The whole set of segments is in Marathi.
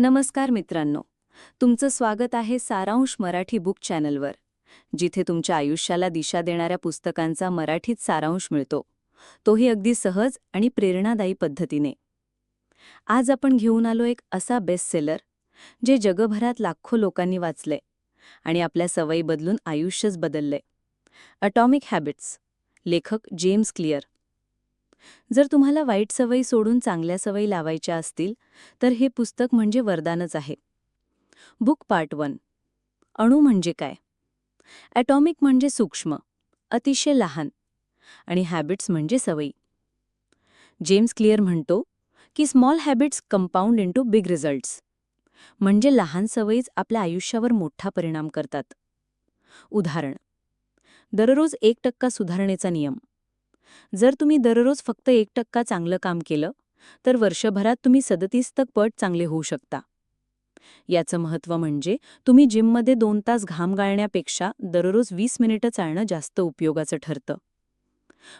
नमस्कार मित्रांनो. तुमचं स्वागत आहे सारांश मराठी बुक चॅनलवर. जिथे तुमच्या आयुष्याला दिशा देणाऱ्या पुस्तकांचा मराठीत सारांश मिळतो. तोही अगदी सहज आणि प्रेरणादायी पद्धतीने. आज आपण घेऊन आलो एक असा बेस्ट सेलर जे जगभरात लाखो लोकांनी वाचले आणि आपल्या सवयी बदलून आयुष्यच बदलले. अटॉमिक हॅबिट्स लेखक जेम्स क्लिअर. जर तुम्हाला वाईट सवयी सोडून चांगल्या सवयी लावायच्या असतील तर हे पुस्तक म्हणजे वरदानच आहे. Book part one. अणू म्हणजे काय? ॲटॉमिक म्हणजे सूक्ष्म अतिशय लहान आणि हॅबिट्स म्हणजे सवयी. जेम्स क्लिअर म्हणतो की small habits compound into big results म्हणजे लहान सवयीच आपल्या आयुष्यावर मोठा परिणाम करतात. उदाहरण. दररोज एक टक्का सुधारणेचा नियम. जर तुम्ही दररोज फक्त एक टक्का चांगलं काम केलं तर वर्षभरात तुम्ही सदतीस तक पट चांगले होऊ शकता. याचं महत्त्व म्हणजे तुम्ही जिममध्ये दोन तास घाम गाळण्यापेक्षा दररोज वीस मिनिटं चालणं जास्त उपयोगाचं ठरतं.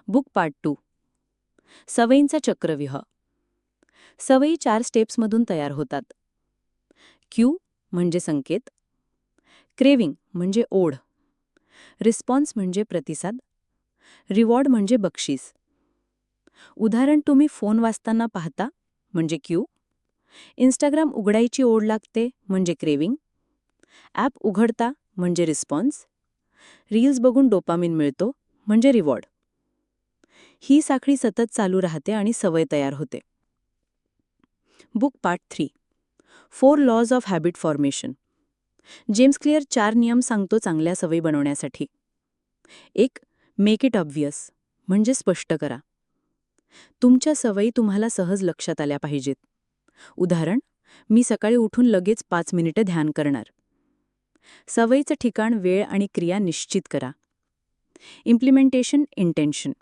Book part two. सवयींचा चक्रव्यूह. सवयी चार स्टेप्समधून तयार होतात. क्यू म्हणजे संकेत. क्रेविंग म्हणजे ओढ. रिस्पॉन्स म्हणजे प्रतिसाद. रिवॉर्ड म्हणजे बक्षीस. उदाहरण तुम्ही फोन वाचताना पाहता म्हणजे क्यू. इंस्टाग्राम उघडायची ओढ लागते म्हणजे क्रेविंग. ॲप उघडता म्हणजे रिस्पॉन्स रील्स बघून डोपामिन मिळतो म्हणजे रिवॉर्ड ही साखळी सतत चालू राहते आणि सवय तयार होते. Book part three four laws of habit formation James Clear चार नियम सांगतो चांगल्या सवयी बनवण्यासाठी. एक मेक इट ऑब्वियस म्हणजे स्पष्ट करा. तुमच्या सवयी तुम्हाला सहज लक्षात आल्या पाहिजेत. उदाहरण मी सकाळी उठून लगेच पाच मिनिटं ध्यान करणार. सवयीचं ठिकाण वेळ आणि क्रिया निश्चित करा. इम्प्लिमेंटेशन इंटेन्शन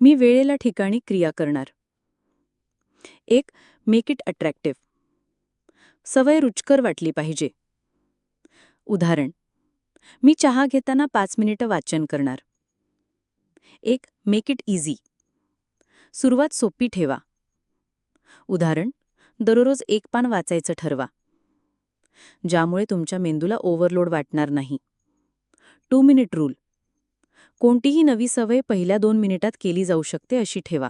मी वेळेला ठिकाणी क्रिया करणार. एक मेक इट अट्रॅक्टिव्ह सवय रुचकर वाटली पाहिजे. उदाहरण मी चहा घेताना पाच मिनिटं वाचन करणार. एक मेक इट इझी सुरुवात सोपी ठेवा. उदाहरण दररोज एक पान वाचायचं ठरवा. ज्यामुळे तुमच्या मेंदूला ओव्हरलोड वाटणार नाही. टू मिनिट रूल कोणतीही नवी सवय पहिल्या दोन मिनिटात केली जाऊ शकते अशी ठेवा.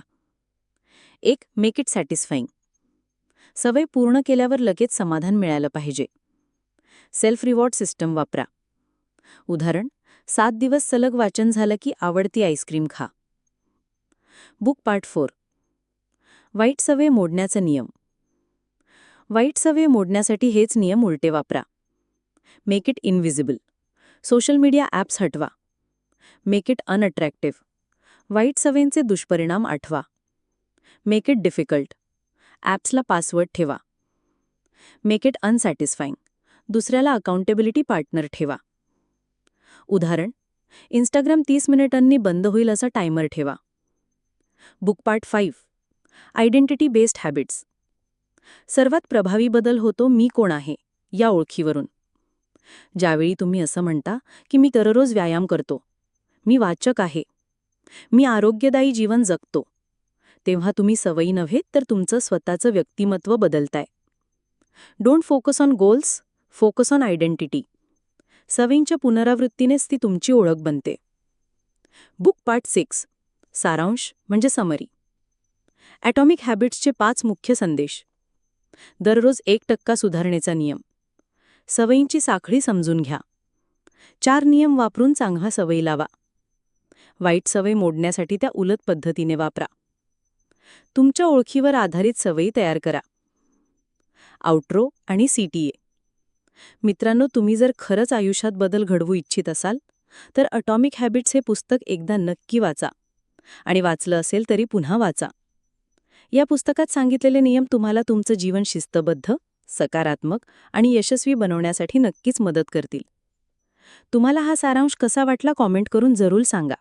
एक मेक इट सॅटिस्फाईंग सवय पूर्ण केल्यावर लगेच समाधान मिळालं पाहिजे. सेल्फ रिवॉर्ड सिस्टम वापरा. उदाहरण सात दिवस सलग वाचन झालं की आवडती आईस्क्रीम खा. Book part four. वाईट सवय मोडण्याचा नियम. वाईट सवय मोडण्यासाठी हेच नियम उलटे वापरा. Make it invisible social media apps हटवा. मेक इट अनअट्रॅक्टिव्ह वाईट सवयींचे दुष्परिणाम आठवा. मेक इट डिफिकल्ट ॲप्सला पासवर्ड ठेवा. मेक इट अनसॅटिस्फाईंग दुसऱ्याला अकाउंटेबिलिटी पार्टनर ठेवा. उदाहरण इंस्टाग्राम तीस मिनिटांनी बंद होईल असा टायमर ठेवा. Book part five identity based habits सर्वात प्रभावी बदल होतो मी कोण आहे या ओळखीवरून. ज्यावेळी तुम्ही असं म्हणता की मी दररोज व्यायाम करतो मी वाचक आहे मी आरोग्यदायी जीवन जगतो तेव्हा तुम्ही सवयी नव्हे तर तुमचं स्वतःचं व्यक्तिमत्व बदलताय. Don't focus on goals focus on identity सवयींच्या पुनरावृत्तीनेच ती तुमची ओळख बनते. Book part six. सारांश म्हणजे समरी. ॲटॉमिक हॅबिट्सचे पाच मुख्य संदेश. दररोज एक टक्का सुधारणेचा नियम. सवयींची साखळी समजून घ्या. चार नियम वापरून चांगला सवयी लावा. वाईट सवय मोडण्यासाठी त्या उलट पद्धतीने वापरा. तुमच्या ओळखीवर आधारित सवयी तयार करा. आउट्रो आणि सीटीए मित्रांनो तुम्ही जर खरंच आयुष्यात बदल घडवू इच्छित असाल तर अटॉमिक हॅबिट्स हे पुस्तक एकदा नक्की वाचा आणि वाचलं असेल तरी पुन्हा वाचा. या पुस्तकात सांगितलेले नियम तुम्हाला तुमचं जीवन शिस्तबद्ध सकारात्मक आणि यशस्वी बनवण्यासाठी नक्कीच मदत करतील. तुम्हाला हा सारांश कसा वाटला कॉमेंट करून जरूर सांगा.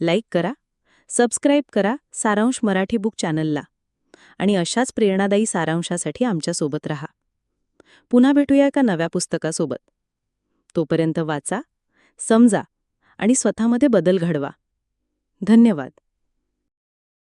लाईक करा सबस्क्राईब करा सारांश मराठी बुक चॅनलला आणि अशाच प्रेरणादायी सारांशासाठी आमच्यासोबत रहा. पुन्हा भेटूया एका नव्या पुस्तकासोबत. तोपर्यंत वाचा समजा आणि स्वतःमध्ये बदल घडवा. धन्यवाद.